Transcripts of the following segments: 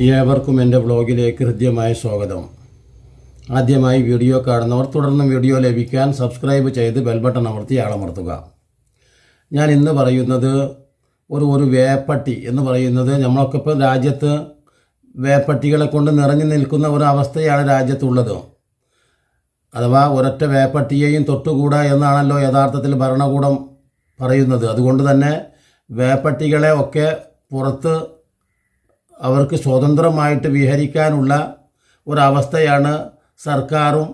ഏവർക്കും എന്റെ വ്ളോഗിലേക്ക് ഹൃദ്യമായ സ്വാഗതം. ആദ്യമായി വീഡിയോ കാണുന്നവർ തുടർന്നും വീഡിയോ ലഭിക്കാൻ സബ്സ്ക്രൈബ് ചെയ്ത് ബെൽബട്ടൺ അമർത്തി ആളമർത്തുക. ഞാൻ ഇന്ന് പറയുന്നത് ഒരു ഒരു വേപ്പട്ടി എന്ന് പറയുന്നത് നമ്മളൊക്കെ ഇപ്പോൾ രാജ്യത്ത് വേപ്പട്ടികളെ കൊണ്ട് നിറഞ്ഞു നിൽക്കുന്ന ഒരു അവസ്ഥയാണ് രാജ്യത്തുള്ളത്. അഥവാ ഒരൊറ്റ വേപ്പട്ടിയെയും തൊട്ടുകൂടാ എന്നാണല്ലോ യഥാർത്ഥത്തിൽ ഭരണകൂടം പറയുന്നത്. അതുകൊണ്ട് തന്നെ വേപ്പട്ടികളെ ഒക്കെ പുറത്ത് അവർക്ക് സ്വതന്ത്രമായിട്ട് വിഹരിക്കാനുള്ള ഒരവസ്ഥയാണ് സർക്കാരും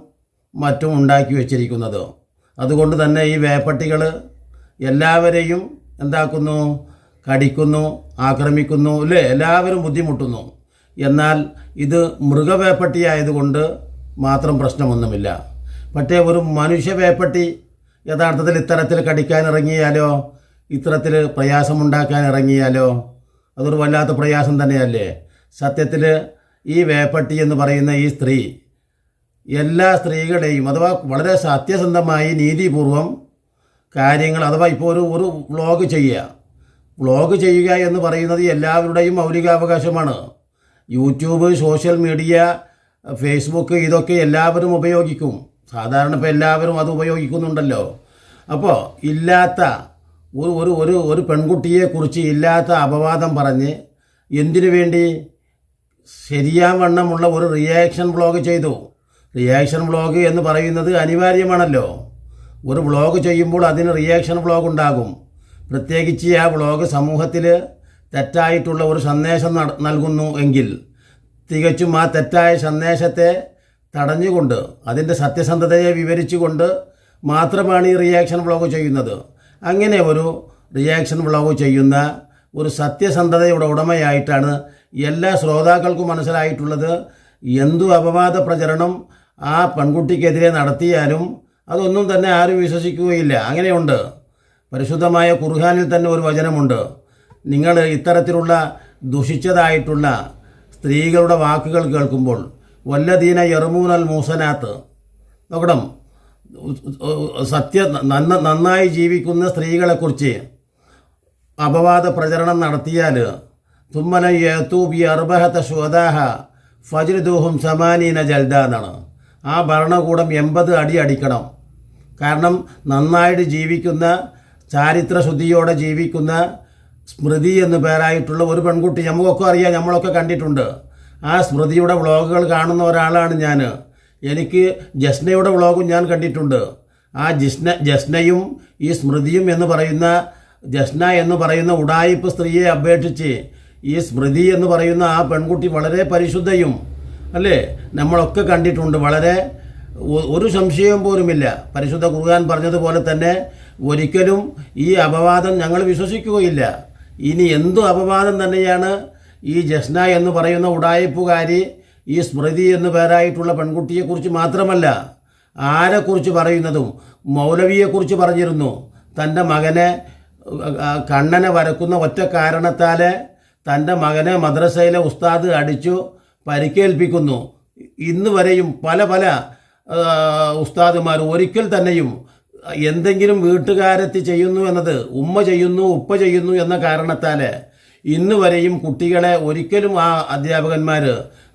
മറ്റും ഉണ്ടാക്കി വച്ചിരിക്കുന്നത്. അതുകൊണ്ട് തന്നെ ഈ വേപ്പട്ടികൾ എല്ലാവരെയും എന്താക്കുന്നു? കടിക്കുന്നു ആക്രമിക്കുന്നു അല്ലേ? എല്ലാവരും ബുദ്ധിമുട്ടുന്നു. എന്നാൽ ഇത് മൃഗവേപ്പട്ടി ആയതുകൊണ്ട് മാത്രം പ്രശ്നമൊന്നുമില്ല. പക്ഷേ ഒരു മനുഷ്യ വേപ്പട്ടി യഥാർത്ഥത്തിൽ ഇത്തരത്തിൽ കടിക്കാൻ ഇറങ്ങിയാലോ ഇത്തരത്തിൽ പ്രയാസമുണ്ടാക്കാൻ ഇറങ്ങിയാലോ അതൊരു വല്ലാത്ത പ്രയാസം തന്നെയല്ലേ? സത്യത്തിൽ ഈ വേപ്പട്ടി എന്ന് പറയുന്ന ഈ സ്ത്രീ എല്ലാ സ്ത്രീകളെയും അഥവാ വളരെ സത്യസന്ധമായി നീതിപൂർവം കാര്യങ്ങൾ അഥവാ ഇപ്പോൾ ഒരു ഒരു വ്ളോഗ് ചെയ്യുക. വ്ളോഗ് ചെയ്യുക എന്ന് പറയുന്നത് എല്ലാവരുടെയും മൗലികാവകാശമാണ്. യൂട്യൂബ് സോഷ്യൽ മീഡിയ ഫേസ്ബുക്ക് ഇതൊക്കെ എല്ലാവരും ഉപയോഗിക്കും. സാധാരണ ഇപ്പോൾ എല്ലാവരും അത് ഉപയോഗിക്കുന്നുണ്ടല്ലോ. അപ്പോൾ ഇല്ലാത്ത ഒരു ഒരു ഒരു ഒരു പെൺകുട്ടിയെക്കുറിച്ച് ഇല്ലാത്ത അപവാദം പറഞ്ഞ് എന്തിനു വേണ്ടി ശരിയാവണ്ണമുള്ള ഒരു റിയാക്ഷൻ ബ്ലോഗ് ചെയ്തു? റിയാക്ഷൻ ബ്ലോഗ് എന്ന് പറയുന്നത് അനിവാര്യമാണല്ലോ. ഒരു ബ്ലോഗ് ചെയ്യുമ്പോൾ അതിന് റിയാക്ഷൻ വ്ളോഗ് ഉണ്ടാകും. പ്രത്യേകിച്ച് ആ ബ്ലോഗ് സമൂഹത്തിൽ തെറ്റായിട്ടുള്ള ഒരു സന്ദേശം നൽകുന്നു എങ്കിൽ തികച്ചും ആ തെറ്റായ സന്ദേശത്തെ തടഞ്ഞുകൊണ്ട് അതിന്റെ സത്യസന്ധതയെ വിവരിച്ചുകൊണ്ട് മാത്രമാണ് ഈ റിയാക്ഷൻ ബ്ലോഗ് ചെയ്യുന്നത്. അങ്ങനെ ഒരു റിയാക്ഷൻ വ്ളോഗ് ചെയ്യുന്ന ഒരു സത്യസന്ധതയുടെ ഉടമയായിട്ടാണ് എല്ലാ ശ്രോതാക്കൾക്കും മനസ്സിലായിട്ടുള്ളത്. എന്തു അപവാദ പ്രചരണം ആ പെൺകുട്ടിക്കെതിരെ നടത്തിയാലും അതൊന്നും തന്നെ ആരും വിശ്വസിക്കുകയില്ല. അങ്ങനെയുണ്ട്. പരിശുദ്ധമായ കുർഹാനിൽ തന്നെ ഒരു വചനമുണ്ട്. നിങ്ങൾ ഇത്തരത്തിലുള്ള ദുഷിച്ചതായിട്ടുള്ള സ്ത്രീകളുടെ വാക്കുകൾ കേൾക്കുമ്പോൾ വല്ലദീന യർമൂനൽ മൂസനാത്ത്. നോക്കണം. സത്യ നന്ന നന്നായി ജീവിക്കുന്ന സ്ത്രീകളെക്കുറിച്ച് അപവാദ പ്രചരണം നടത്തിയാൽ തുമ്മന യത്തൂബി അർബഹത്ത ശ്വതാഹ ഫജ്രദൂഹും സമാനീന ജൽദ എന്നാണ് ആ ഭരണകൂടം എൺപത് അടി അടിക്കണം. കാരണം നന്നായിട്ട് ജീവിക്കുന്ന ചാരിത്രശുദ്ധിയോടെ ജീവിക്കുന്ന സ്മൃതി എന്ന് പേരായിട്ടുള്ള ഒരു പെൺകുട്ടി നമുക്കൊക്കെ അറിയാം നമ്മളൊക്കെ കണ്ടിട്ടുണ്ട്. ആ സ്മൃതിയുടെ വ്ളോഗുകൾ കാണുന്ന ഒരാളാണ് ഞാൻ എനിക്ക് ജസ്നയുടെ വ്ളോഗും ഞാൻ കണ്ടിട്ടുണ്ട്. ആ ജിസ്ന ജസ്നയും ഈ സ്മൃതിയും എന്ന് പറയുന്ന ജസ്ന എന്ന് പറയുന്ന ഉടായിപ്പ് സ്ത്രീയെ അപേക്ഷിച്ച് ഈ സ്മൃതി എന്ന് പറയുന്ന ആ പെൺകുട്ടി വളരെ പരിശുദ്ധയും അല്ലേ? നമ്മളൊക്കെ കണ്ടിട്ടുണ്ട്. വളരെ ഒരു സംശയവും പോലുമില്ല. പരിശുദ്ധ ഖുർആൻ പറഞ്ഞതുപോലെ തന്നെ ഒരിക്കലും ഈ അപവാദം ഞങ്ങൾ വിശ്വസിക്കുകയില്ല. ഇനി എന്തു അപവാദം തന്നെയാണ് ഈ ജസ്ന എന്ന് പറയുന്ന ഉടായിപ്പുകാരി ഈ സ്മൃതി എന്ന് പേരായിട്ടുള്ള പെൺകുട്ടിയെക്കുറിച്ച് മാത്രമല്ല ആരെക്കുറിച്ച് പറയുന്നതും മൗലവിയെക്കുറിച്ച് പറഞ്ഞിരുന്നു. തന്റെ മകനെ കണ്ണനെ വരക്കുന്ന ഒറ്റ കാരണത്താൽ തന്റെ മകനെ മദ്രസയിലെ ഉസ്താദ് അടിച്ചു പരിക്കേൽപ്പിക്കുന്നു. ഇന്ന് വരെയും പല പല ഉസ്താദുമാർ ഒരിക്കൽ തന്നെയും എന്തെങ്കിലും വീട്ടുകാരെത്തി ചെയ്യുന്നു എന്നത് ഉമ്മ ചെയ്യുന്നു ഉപ്പ ചെയ്യുന്നു എന്ന കാരണത്താൽ ഇന്ന് വരെയും കുട്ടികളെ ഒരിക്കലും ആ അധ്യാപകന്മാർ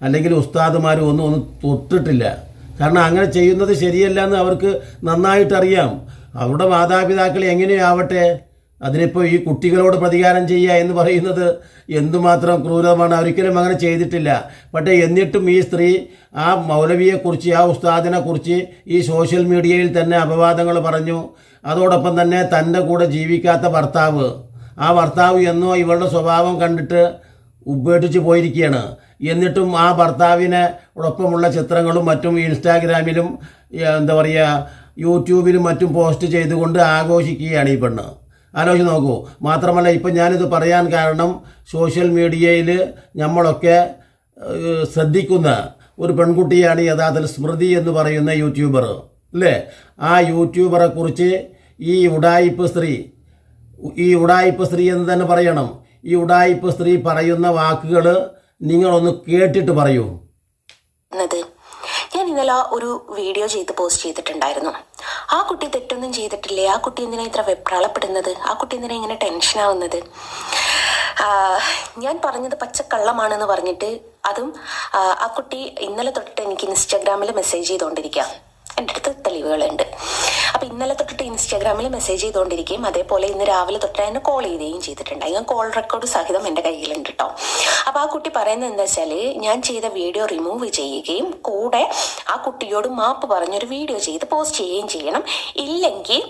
അല്ലെങ്കിൽ ഉസ്താദുമാരും ഒന്നും ഒന്നും തൊട്ടിട്ടില്ല. കാരണം അങ്ങനെ ചെയ്യുന്നത് ശരിയല്ല എന്ന് അവർക്ക് നന്നായിട്ടറിയാം അവരുടെ മാതാപിതാക്കൾ എങ്ങനെയാവട്ടെ അതിനിപ്പോൾ ഈ കുട്ടികളോട് പ്രതികാരം ചെയ്യുക എന്ന് പറയുന്നത് എന്തുമാത്രം ക്രൂരമാണ്. ഒരിക്കലും അങ്ങനെ ചെയ്തിട്ടില്ല. പക്ഷേ എന്നിട്ടും ഈ സ്ത്രീ ആ മൗലവിയെക്കുറിച്ച് ആ ഉസ്താദിനെക്കുറിച്ച് ഈ സോഷ്യൽ മീഡിയയിൽ തന്നെ അപവാദങ്ങൾ പറഞ്ഞു. അതോടൊപ്പം തന്നെ തന്റെ കൂടെ ജീവിക്കാത്ത ഭർത്താവ് ആ ഭർത്താവ് എന്നോ ഇവളുടെ സ്വഭാവം കണ്ടിട്ട് ഉപേക്ഷിച്ച് പോയിരിക്കുകയാണ്. എന്നിട്ടും ആ ഭർത്താവിന് ഒപ്പമുള്ള ചിത്രങ്ങളും മറ്റും ഇൻസ്റ്റാഗ്രാമിലും എന്താ പറയുക യൂട്യൂബിലും മറ്റും പോസ്റ്റ് ചെയ്തുകൊണ്ട് ആഘോഷിക്കുകയാണ് ഈ പെണ്ണ്. ആലോചിച്ച് നോക്കൂ. മാത്രമല്ല ഇപ്പം ഞാനിത് പറയാൻ കാരണം സോഷ്യൽ മീഡിയയിൽ നമ്മളൊക്കെ ശ്രദ്ധിക്കുന്ന ഒരു പെൺകുട്ടിയാണ് യഥാർത്ഥത്തിൽ സ്മൃതി എന്ന് പറയുന്ന യൂട്യൂബർ. അല്ലേ? ആ യൂട്യൂബറെ കുറിച്ച് ഈ ഉടായിപ്പ് സ്ത്രീ ഈ ഉടായിപ്പ് സ്ത്രീ എന്ന് തന്നെ പറയണം. ഈ ഉടായിപ്പ് സ്ത്രീ പറയുന്ന വാക്കുകൾ നിങ്ങളൊന്ന് കേട്ടിട്ട് പറയൂ. ഞാൻ ഇന്നലെ ഒരു വീഡിയോ ചെയ്ത് പോസ്റ്റ് ചെയ്തിട്ടുണ്ടായിരുന്നു. ആ കുട്ടി തെറ്റൊന്നും ചെയ്തിട്ടില്ലേ. ആ കുട്ടി എന്തിനാ ഇത്ര വെപ്രാളപ്പെടുന്നത്? ആ കുട്ടി എന്തിനാ ഇങ്ങനെ ടെൻഷൻ ആവുന്നത്? ഞാൻ പറഞ്ഞത് പച്ചക്കള്ളമാണെന്ന് പറഞ്ഞിട്ട് അതും ആ കുട്ടി ഇന്നലെ തൊട്ടിട്ട് എനിക്ക് ഇൻസ്റ്റാഗ്രാമിൽ മെസ്സേജ് ചെയ്തുകൊണ്ടിരിക്കുക എന്റെ അടുത്ത് തെളിവുകളുണ്ട്. അപ്പം ഇന്നലെ തൊട്ടിട്ട് ഇൻസ്റ്റാഗ്രാമിൽ മെസ്സേജ് ചെയ്തുകൊണ്ടിരിക്കുകയും അതേപോലെ ഇന്ന് രാവിലെ തൊട്ട് എന്നെ കോൾ ചെയ്യുകയും ചെയ്തിട്ടുണ്ട്. ഞാൻ കോൾ റെക്കോർഡ് സഹിതം എന്റെ കയ്യിലുണ്ട് കേട്ടോ അപ്പോൾ ആ കുട്ടി പറയുന്നത് എന്താ വെച്ചാൽ ഞാൻ ചെയ്ത വീഡിയോ റിമൂവ് ചെയ്യുകയും കൂടെ ആ കുട്ടിയോട് മാപ്പ് പറഞ്ഞൊരു വീഡിയോ ചെയ്ത് പോസ്റ്റ് ചെയ്യുകയും ചെയ്യണം. ഇല്ലെങ്കിൽ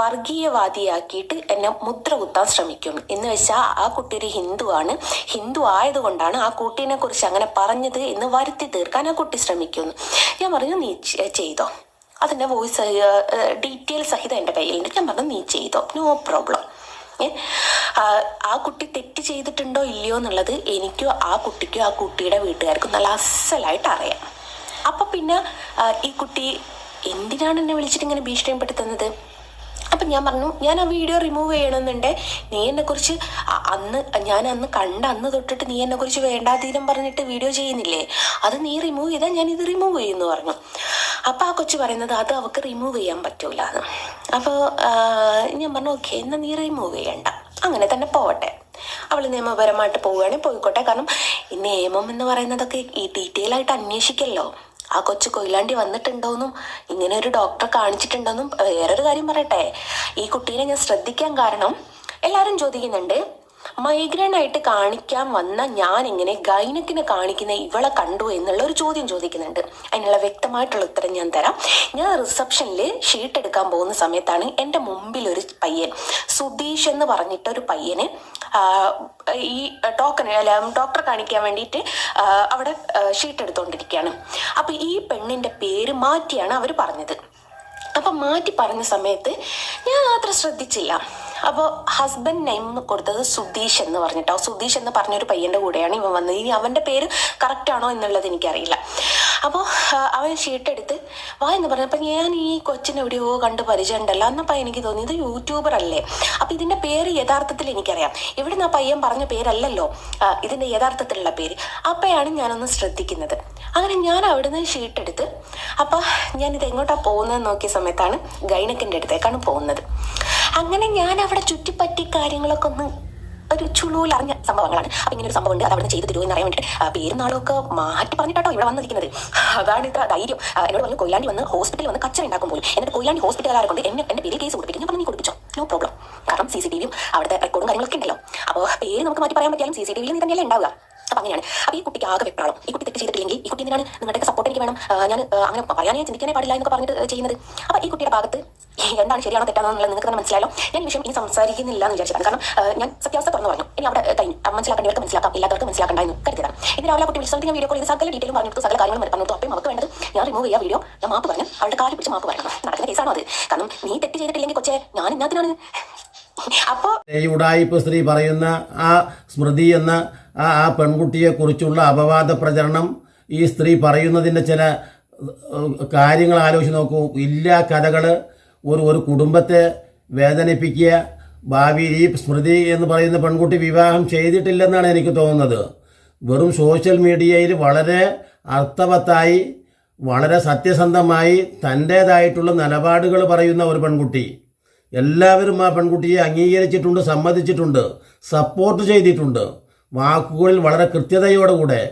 വർഗീയവാദിയാക്കിയിട്ട് എന്നെ മുദ്ര കുത്താൻ ശ്രമിക്കും. എന്ന് വെച്ചാൽ ആ കുട്ടി ഒരു ഹിന്ദുവാണ്. ഹിന്ദു ആയതുകൊണ്ടാണ് ആ കുട്ടീനെ കുറിച്ച് അങ്ങനെ പറഞ്ഞത് എന്ന് വരുത്തി തീർക്കാൻ ആ കുട്ടി ശ്രമിക്കുന്നു. ഞാൻ പറഞ്ഞു നീ ചെയ്തോ. അതിന്റെ വോയിസ് ഡീറ്റെയിൽ സഹിതം എന്റെ കയ്യിലുണ്ട്. ഞാൻ പറഞ്ഞു നീ ചെയ്തോ. നോ പ്രോബ്ലം ആ, കുട്ടി തെറ്റ് ചെയ്തിട്ടുണ്ടോ ഇല്ലയോ എന്നുള്ളത് എനിക്കോ ആ കുട്ടിക്കോ ആ കുട്ടിയുടെ വീട്ടുകാർക്കും നല്ല അസലായിട്ട് അറിയാം. അപ്പം പിന്നെ ഈ കുട്ടി എന്തിനാണ് എന്നെ വിളിച്ചിട്ട് ഇങ്ങനെ ഭീഷണിപ്പെടുത്തുന്നത്? അപ്പം ഞാൻ പറഞ്ഞു ഞാൻ ആ വീഡിയോ റിമൂവ് ചെയ്യണമെന്നുണ്ട്. നീ എന്നെ കുറിച്ച് അന്ന് ഞാൻ അന്ന് കണ്ട അന്ന് തൊട്ടിട്ട് നീ എന്നെ കുറിച്ച് വേണ്ടാതീരം പറഞ്ഞിട്ട് വീഡിയോ ചെയ്യുന്നില്ലേ? അത് നീ റിമൂവ് ചെയ്താൽ ഞാൻ ഇത് റിമൂവ് ചെയ്യുമെന്ന് പറഞ്ഞു. അപ്പം ആ കൊച്ചു പറയുന്നത് അത് അവൾക്ക് റിമൂവ് ചെയ്യാൻ പറ്റൂല എന്ന് അപ്പോൾ ഞാൻ പറഞ്ഞു ഓക്കെ എന്നാൽ നീ റിമൂവ് ചെയ്യണ്ട. അങ്ങനെ തന്നെ പോവട്ടെ. അവൾ നിയമപരമായിട്ട് പോവുകയാണെങ്കിൽ പോയിക്കോട്ടെ. കാരണം ഈ നിയമം എന്ന് പറയുന്നതൊക്കെ ഈ ഡീറ്റെയിൽ ആയിട്ട് അന്വേഷിക്കല്ലോ. ആ കൊച്ചു കൊയിലാണ്ടി വന്നിട്ടുണ്ടോന്നും ഇങ്ങനെ ഒരു ഡോക്ടറെ കാണിച്ചിട്ടുണ്ടോന്നും വേറൊരു കാര്യം പറയട്ടെ. ഈ കുട്ടീനെ ഞാൻ ശ്രദ്ധിക്കാൻ കാരണം എല്ലാവരും ചോദിക്കുന്നുണ്ട്. മൈഗ്രെയിൻ ആയിട്ട് കാണിക്കാൻ വന്ന ഞാൻ എങ്ങനെ ഗൈനക്കിനെ കാണിക്കുന്ന ഇവളെ കണ്ടു എന്നുള്ള ഒരു ചോദ്യം ചോദിക്കുന്നുണ്ട്. അതിനുള്ള വ്യക്തമായിട്ടുള്ള ഉത്തരം ഞാൻ തരാം. ഞാൻ റിസപ്ഷനിൽ ഷീട്ട് എടുക്കാൻ പോകുന്ന സമയത്താണ് എന്റെ മുമ്പിൽ ഒരു പയ്യൻ സുധീഷ് എന്ന് പറഞ്ഞിട്ട് ഒരു പയ്യന് ഈ ടോക്കൺ അല്ല ഡോക്ടറെ കാണിക്കാൻ വേണ്ടിയിട്ട് അവിടെ ഷീട്ട് എടുത്തുകൊണ്ടിരിക്കുകയാണ് അപ്പോൾ ഈ പെണ്ണിന്റെ പേര് മാറ്റിയാണ് അവർ പറഞ്ഞത്. അപ്പം മാറ്റി പറഞ്ഞ സമയത്ത് ഞാൻ അത്ര ശ്രദ്ധിച്ചില്ല. അപ്പോൾ ഹസ്ബൻഡ് നെയിം എന്ന് കൊടുത്തത് സുധീഷ് എന്ന് പറഞ്ഞിട്ടോ. സുധീഷ് എന്ന് പറഞ്ഞൊരു പയ്യന്റെ കൂടെയാണ് ഇവൻ വന്നത്. ഇനി അവന്റെ പേര് കറക്റ്റ് ആണോ എന്നുള്ളത് എനിക്കറിയില്ല. അപ്പോൾ അവൻ ഷീട്ടെടുത്ത് വാ എന്ന് പറഞ്ഞപ്പോൾ ഞാൻ ഈ കൊച്ചിനെ എവിടെയോ കണ്ട് പരിചയം ഉണ്ടല്ലോ എന്നപ്പോൾ എനിക്ക് തോന്നിയത് യൂട്യൂബർ അല്ലേ. അപ്പം ഇതിന്റെ പേര് യഥാർത്ഥത്തിൽ എനിക്കറിയാം. ഇവിടുന്ന് ആ പയ്യൻ പറഞ്ഞ പേരല്ലല്ലോ. ഇതിന്റെ യഥാർത്ഥത്തിലുള്ള പേര്. അപ്പോഴാണ് ഞാനൊന്ന് ശ്രദ്ധിക്കുന്നത്. അങ്ങനെ ഞാൻ അവിടുന്ന് ഷീട്ടെടുത്ത് ഞാൻ ഇത് എങ്ങോട്ടാണ് പോകുന്നത് നോക്കിയ സമയത്താണ് ഗൈനക്കിന്റെ അടുത്തേക്കാണ് പോകുന്നത്. അങ്ങനെ ഞാൻ അവിടെ ചുറ്റിപ്പറ്റി കാര്യങ്ങളൊക്കെ ഒന്ന് ഒരു ചുളൂൽ അറിഞ്ഞ സംഭവങ്ങളാണ്. അപ്പൊ ഇങ്ങനെ ഒരു സംഭവം ഉണ്ട് അത് അവിടെ ചെയ്ത് തരുമോ എന്ന് അറിയാൻ വേണ്ടിയിട്ട് പേരുന്നാളൊക്കെ പേരും നാളൊക്കെ മാറ്റി പറഞ്ഞിട്ടാട്ടോ ഇവിടെ വന്നിരിക്കുന്നത്. അതാണ് ഇത്ര ധൈര്യം. എന്നോട് പറഞ്ഞു കൊയിലാണ്ടി വന്ന് ഹോസ്പിറ്റലിൽ വന്ന് കച്ചറ ഉണ്ടാക്കും പോലും. എന്നിട്ട് കൊയിലാണ്ടി ഹോസ്പിറ്റലുകാരെ കൊണ്ട് എന്നെ എന്റെ പേര് കേസ് കൊടുപ്പിക്കും. ഞാൻ പറഞ്ഞു കൊടുപ്പിച്ചോ? നോ പ്രോബ്ലം കാരണം സി സി ടി വിയും അവിടുത്തെ റെക്കോർഡും കാര്യങ്ങളൊക്കെ ഉണ്ടല്ലോ. അപ്പോൾ പേര് നമുക്ക് മാറ്റി പറയാൻ പറ്റിയാലും സി സി ടി വിയിൽ നീ തന്നെയല്ലേ ഉണ്ടാവുക. അപ്പൊ അങ്ങനെയാണ്. അപ്പൊ ഈ കുട്ടിക്ക് ആകെ വെപ്രാളം. ഈ കുട്ടി തെറ്റ് ചെയ്തിട്ടില്ലെങ്കിൽ ഈ കുട്ടി എന്തിനാണ് നിങ്ങളുടെ സപ്പോർട്ട് എനിക്ക് വേണം? ഞാൻ അങ്ങനെ പറയാനേ ചിന്തിക്കാനേ പാടില്ല എന്നൊക്കെ പറഞ്ഞിട്ട് ചെയ്യുന്നത്. അപ്പൊ ഈ കുട്ടിയുടെ ഭാഗത്ത് എന്താണ് ശരിയാണോ തെറ്റാണോ എന്നുള്ളത് നിങ്ങൾക്ക് തന്നെ മനസ്സിലായല്ലോ. ഞാൻ ഈ വിഷയം ഇനി സംസാരിക്കുന്നില്ല എന്ന് വിചാരിച്ചതാണ് കാരണം ഞാൻ സത്യാവസ്ഥ തുറന്നു പറഞ്ഞു. ഇനി അവിടെ കഴിഞ്ഞു. മനസ്സിലാക്കേണ്ടവർക്ക് മനസ്സിലാക്കാം. ഇല്ലാത്തവർക്ക് മനസ്സിലാക്കണ്ട എന്ന് കരുതിയതാണ്. ഇന്ന് രാവിലെ കുട്ടി വിളിച്ചു ഞാൻ വീഡിയോ കോൾ ചെയ്ത് സകല ഡീറ്റെയിലും പറഞ്ഞു സകല കാര്യങ്ങളും പറഞ്ഞു കൊടുത്തു. അപ്പം അവർക്ക് വേണ്ടത് ഞാൻ റിമൂവ് ചെയ്യാ വീഡിയോ ഞാൻ മാപ്പ് പറഞ്ഞു അവളുടെ കാൽ പിടിച്ച് മാപ്പ് പറയണം നടക്കുന്ന കേസാണോ അത്? കാരണം നീ തെറ്റ് ചെയ്തിട്ടില്ലെങ്കിൽ കൊച്ചേ ഞാൻ ഇന്നത്തിനാണ് അപ്പോൾ ഈ ഉടായിപ്പ് സ്ത്രീ പറയുന്ന ആ സ്മൃതി എന്ന ആ ആ പെൺകുട്ടിയെക്കുറിച്ചുള്ള അപവാദ പ്രചരണം ഈ സ്ത്രീ പറയുന്നതിന്റെ ചില കാര്യങ്ങൾ ആലോചിച്ച് നോക്കൂ. ഇല്ല കഥകൾ ഒരു ഒരു കുടുംബത്തെ വേദനിപ്പിക്കുക. ഭാവി ഈ സ്മൃതി എന്ന് പറയുന്ന പെൺകുട്ടി വിവാഹം ചെയ്തിട്ടില്ലെന്നാണ് എനിക്ക് തോന്നുന്നത്. വെറും സോഷ്യൽ മീഡിയയിൽ വളരെ അർത്ഥവത്തായി വളരെ സത്യസന്ധമായി തന്റേതായിട്ടുള്ള നിലപാടുകൾ പറയുന്ന ഒരു പെൺകുട്ടി. എല്ലാവരും ആ പെൺകുട്ടിയെ അംഗീകരിച്ചിട്ടുണ്ട് സമ്മതിച്ചിട്ടുണ്ട് സപ്പോർട്ട് ചെയ്തിട്ടുണ്ട്. വാക്കുകളിൽ വളരെ കൃത്യതയോടുകൂടെ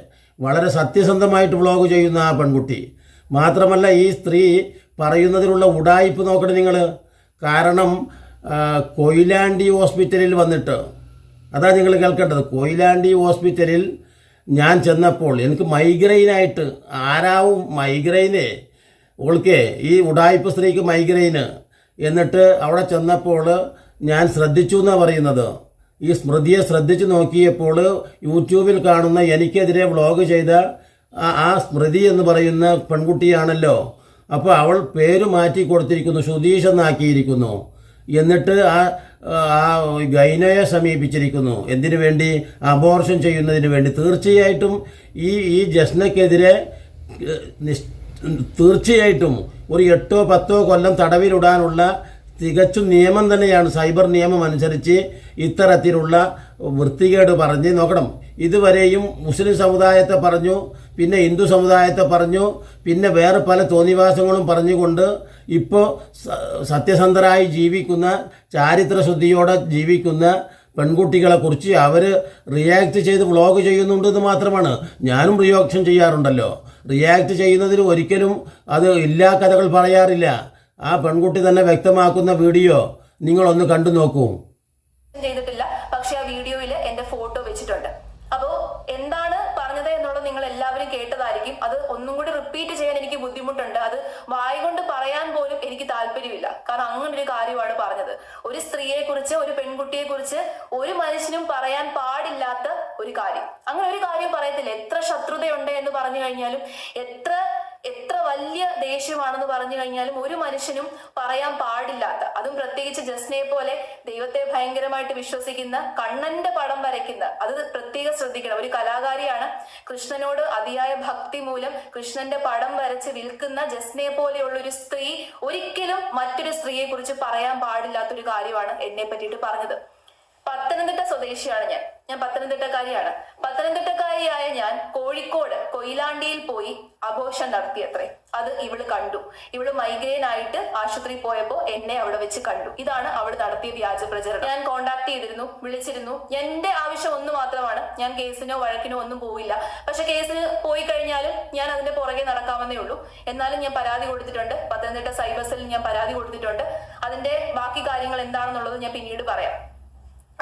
വളരെ സത്യസന്ധമായിട്ട് വ്ളോഗ് ചെയ്യുന്ന ആ പെൺകുട്ടി. മാത്രമല്ല ഈ സ്ത്രീ പറയുന്നതിലുള്ള ഉടായ്പ് നോക്കണം നിങ്ങൾ കാരണം കൊയിലാണ്ടി ഹോസ്പിറ്റലിൽ വന്നിട്ട് അതാ നിങ്ങൾ കേൾക്കേണ്ടത്. കൊയിലാണ്ടി ഹോസ്പിറ്റലിൽ ഞാൻ ചെന്നപ്പോൾ എനിക്ക് മൈഗ്രെയിനായിട്ട് ആരാവും മൈഗ്രെയിന് ഓൾക്കേ ഈ ഉടായ്പ സ്ത്രീക്ക് മൈഗ്രെയിന് എന്നിട്ട് അവിടെ ചെന്നപ്പോൾ ഞാൻ ശ്രദ്ധിച്ചു എന്നാണ് പറയുന്നത്. ഈ സ്മൃതിയെ ശ്രദ്ധിച്ചു നോക്കിയപ്പോൾ യൂട്യൂബിൽ കാണുന്ന എനിക്കെതിരെ വ്ളോഗ് ചെയ്ത ആ- സ്മൃതി എന്ന് പറയുന്ന പെൺകുട്ടിയാണല്ലോ. അപ്പോൾ അവൾ പേര് മാറ്റി കൊടുത്തിരിക്കുന്നു സുധീഷ് എന്നാക്കിയിരിക്കുന്നു. എന്നിട്ട് ആ ആ ഗൈനയെ സമീപിച്ചിരിക്കുന്നു. എന്തിനു വേണ്ടി? അബോർഷൻ ചെയ്യുന്നതിന് വേണ്ടി. തീർച്ചയായിട്ടും ഈ ഈ ജസ്നക്കെതിരെ തീർച്ചയായിട്ടും ഒരു എട്ടോ പത്തോ കൊല്ലം തടവിലിടാനുള്ള തികച്ചും നിയമം തന്നെയാണ് സൈബർ നിയമം അനുസരിച്ച് ഇത്തരത്തിലുള്ള വൃത്തികേട് പറഞ്ഞ് നോക്കണം. ഇതുവരെയും മുസ്ലിം സമുദായത്തെ പറഞ്ഞു പിന്നെ ഹിന്ദു സമുദായത്തെ പറഞ്ഞു പിന്നെ വേറെ പല തോന്നിവാസങ്ങളും പറഞ്ഞുകൊണ്ട് ഇപ്പോൾ സത്യസന്ധരായി ജീവിക്കുന്ന ചാരിത്രശുദ്ധിയോടെ ജീവിക്കുന്ന പെൺകുട്ടികളെ കുറിച്ച് അവർ റിയാക്ട് ചെയ്ത് വ്ളോഗ് ചെയ്യുന്നുണ്ടെന്ന് മാത്രമാണ്. ഞാനും റിയാക്ഷൻ ചെയ്യാറുണ്ടല്ലോ. റിയാക്ട് ചെയ്യുന്നതിന് ഒരിക്കലും അത് ഇല്ലാ കഥകൾ പറയാറില്ല. ആ പെൺകുട്ടി തന്നെ വ്യക്തമാക്കുന്ന വീഡിയോ നിങ്ങളൊന്ന് കണ്ടു നോക്കൂ ചെയ്തിട്ടില്ല പക്ഷെ ആ വീഡിയോയിൽ എന്റെ ഫോട്ടോ വെച്ചിട്ടുണ്ട് അപ്പോ എന്താണ് പറഞ്ഞത് എന്നുള്ളത് നിങ്ങൾ എല്ലാവരും കേട്ടതായിരിക്കും. അത് ഒന്നും കൂടി റിപ്പീറ്റ് ചെയ്യാൻ എനിക്ക് ബുദ്ധിമുട്ടുണ്ട്. അത് വായ കൊണ്ട് പറയാൻ പോലും എനിക്ക് താല്പര്യമില്ല. കാരണം അങ്ങനെ ഒരു കാര്യമാണ് പറഞ്ഞത്. ഒരു സ്ത്രീയെ കുറിച്ച് ഒരു പെൺകുട്ടിയെ കുറിച്ച് ഒരു മനുഷ്യനും പറയാൻ പാടില്ലാത്ത ഒരു കാര്യം. അങ്ങനെ ഒരു കാര്യം പറയത്തില്ല. എത്ര ശത്രുതയുണ്ട് എന്ന് പറഞ്ഞു കഴിഞ്ഞാലും എത്ര എത്ര വലിയ ദേഷ്യമാണെന്ന് പറഞ്ഞു കഴിഞ്ഞാലും ഒരു മനുഷ്യനും പറയാൻ പാടില്ലാത്ത അതും പ്രത്യേകിച്ച് ജസ്നയെ പോലെ ദൈവത്തെ ഭയങ്കരമായിട്ട് വിശ്വസിക്കുന്ന കണ്ണന്റെ പടം വരയ്ക്കുന്ന അത് പ്രത്യേകം ശ്രദ്ധിക്കണം. ഒരു കലാകാരിയാണ് കൃഷ്ണനോട് അതിയായ ഭക്തി മൂലം കൃഷ്ണന്റെ പടം വരച്ച് വിൽക്കുന്ന ജസ്നയെ പോലെയുള്ള ഒരു സ്ത്രീ ഒരിക്കലും മറ്റൊരു സ്ത്രീയെ കുറിച്ച് പറയാൻ പാടില്ലാത്തൊരു കാര്യമാണ് എന്നെ പറ്റിയിട്ട് പറഞ്ഞത്. പത്തനംതിട്ട സ്വദേശിയാണ് ഞാൻ. ഞാൻ പത്തനംതിട്ടക്കാരിയാണ്. പത്തനംതിട്ടക്കാരിയായ ഞാൻ കോഴിക്കോട് കൊയിലാണ്ടിയിൽ പോയി ആഘോഷം നടത്തിയത്രേ. അത് ഇവൾ കണ്ടു. ഇവൾ മൈഗ്രെയിൻ ആയിട്ട് ആശുപത്രി പോയപ്പോ എന്നെ അവിടെ വെച്ച് കണ്ടു. ഇതാണ് അവൾ നടത്തിയ വ്യാജ പ്രചരണം. ഞാൻ കോണ്ടാക്ട് ചെയ്തിരുന്നു വിളിച്ചിരുന്നു. എന്റെ ആവശ്യം ഒന്ന് മാത്രമാണ്. ഞാൻ കേസിനോ വഴക്കിനോ ഒന്നും പോവില്ല. പക്ഷെ കേസിന് പോയി കഴിഞ്ഞാലും ഞാൻ അതിന്റെ പുറകെ നടക്കാമെന്നേ ഉള്ളൂ. എന്നാലും ഞാൻ പരാതി കൊടുത്തിട്ടുണ്ട്. പത്തനംതിട്ട സൈബർ സെല്ലിൽ ഞാൻ പരാതി കൊടുത്തിട്ടുണ്ട്. അതിന്റെ ബാക്കി കാര്യങ്ങൾ എന്താണെന്നുള്ളത് ഞാൻ പിന്നീട് പറയാം.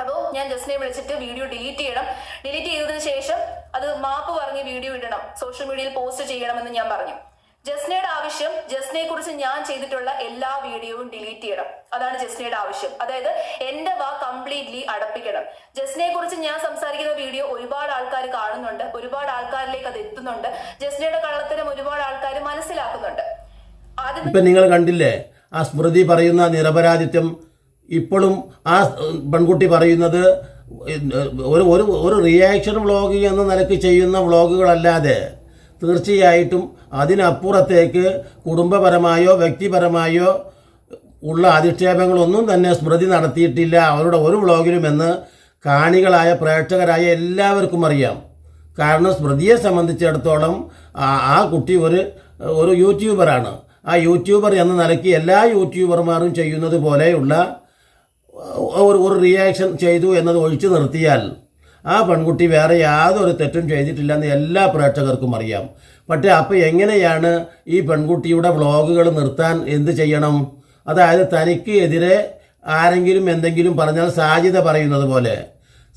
അപ്പോൾ ഞാൻ ജസ്റ്റിനെ വിളിച്ചിട്ട് വീഡിയോ ഡിലീറ്റ് ചെയ്യണം. ഡിലീറ്റ് ചെയ്തതിനു ശേഷം അത് മാപ്പ് പറഞ്ഞ് വീഡിയോ ഇടണം. സോഷ്യൽ മീഡിയയിൽ പോസ്റ്റ് ചെയ്യണമെന്ന് ഞാൻ പറഞ്ഞു. ജസ്നയുടെ ആവശ്യം ജസ്നയെ കുറിച്ച് ഞാൻ ചെയ്തിട്ടുള്ള എല്ലാ വീഡിയോയും ഡിലീറ്റ് ചെയ്യണം. അതാണ് ജസ്നയുടെ ആവശ്യം. അതായത് എന്റെ വാ കംപ്ലീറ്റ്ലി അടപ്പിക്കണം. ജസ്നയെ കുറിച്ച് ഞാൻ സംസാരിക്കുന്ന വീഡിയോ ഒരുപാട് ആൾക്കാർ കാണുന്നുണ്ട്. ഒരുപാട് ആൾക്കാരിലേക്ക് അത് എത്തുന്നുണ്ട്. ജസ്നയുടെ കള്ളത്തരം ഒരുപാട് ആൾക്കാർ മനസ്സിലാക്കുന്നുണ്ട്. ആദ്യം നിങ്ങൾ കണ്ടില്ലേ? ആ സ്മൃതി പറയുന്ന നിരപരാധിത്വം ഇപ്പോഴും ആ പെൺകുട്ടി പറയുന്നത് ഒരു ഒരു ഒരു റിയാക്ഷൻ വ്ളോഗ് എന്ന നിലയ്ക്ക് ചെയ്യുന്ന വ്ളോഗുകളല്ലാതെ തീർച്ചയായിട്ടും അതിനപ്പുറത്തേക്ക് കുടുംബപരമായോ വ്യക്തിപരമായോ ഉള്ള അധിക്ഷേപങ്ങളൊന്നും തന്നെ സ്മൃതി നടത്തിയിട്ടില്ല. അവരുടെ ഒരു വ്ളോഗിലും എന്ന് കാണികളായ പ്രേക്ഷകരായ എല്ലാവർക്കും അറിയാം. കാരണം സ്മൃതിയെ സംബന്ധിച്ചിടത്തോളം ആ കുട്ടി ഒരു ഒരു യൂട്യൂബറാണ് ആ യൂട്യൂബർ എന്ന നിലയ്ക്ക് എല്ലാ യൂട്യൂബർമാരും ചെയ്യുന്നത് പോലെയുള്ള ഒരു ഒരു റിയാക്ഷൻ ചെയ്തു എന്നത് ഒഴിച്ചു നിർത്തിയാൽ ആ പെൺകുട്ടി വേറെ യാതൊരു തെറ്റും ചെയ്തിട്ടില്ലെന്ന് എല്ലാ പ്രേക്ഷകർക്കും അറിയാം. പക്ഷേ അപ്പോൾ എങ്ങനെയാണ് ഈ പെൺകുട്ടിയുടെ വ്ളോഗുകൾ നിർത്താൻ എന്ത് ചെയ്യണം? അതായത് തനിക്ക് എതിരെ ആരെങ്കിലും എന്തെങ്കിലും പറഞ്ഞാൽ സാജിത പറയുന്നത് പോലെ.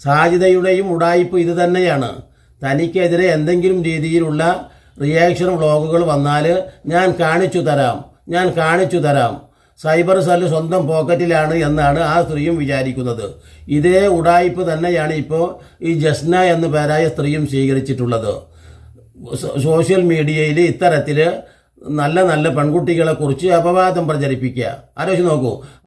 സാജിതയുടെയും ഉടായ്പ് ഇത് തന്നെയാണ്. തനിക്കെതിരെ എന്തെങ്കിലും രീതിയിലുള്ള റിയാക്ഷൻ വ്ളോഗുകൾ വന്നാൽ ഞാൻ കാണിച്ചു തരാം ഞാൻ കാണിച്ചു തരാം. സൈബർ സെല്ല് സ്വന്തം പോക്കറ്റിലാണ് എന്നാണ് ആ സ്ത്രീയും വിചാരിക്കുന്നത്. ഇതേ ഉടായ്പ് തന്നെയാണ് ഇപ്പോൾ ഈ ജസ്ന എന്ന പേരായ സ്ത്രീയും സ്വീകരിച്ചിട്ടുള്ളത്. സോഷ്യൽ മീഡിയയിൽ ഇത്തരത്തിൽ നല്ല നല്ല പെൺകുട്ടികളെക്കുറിച്ച് അപവാദം പ്രചരിപ്പിക്കുക. ആലോചിച്ച് നോക്കൂ.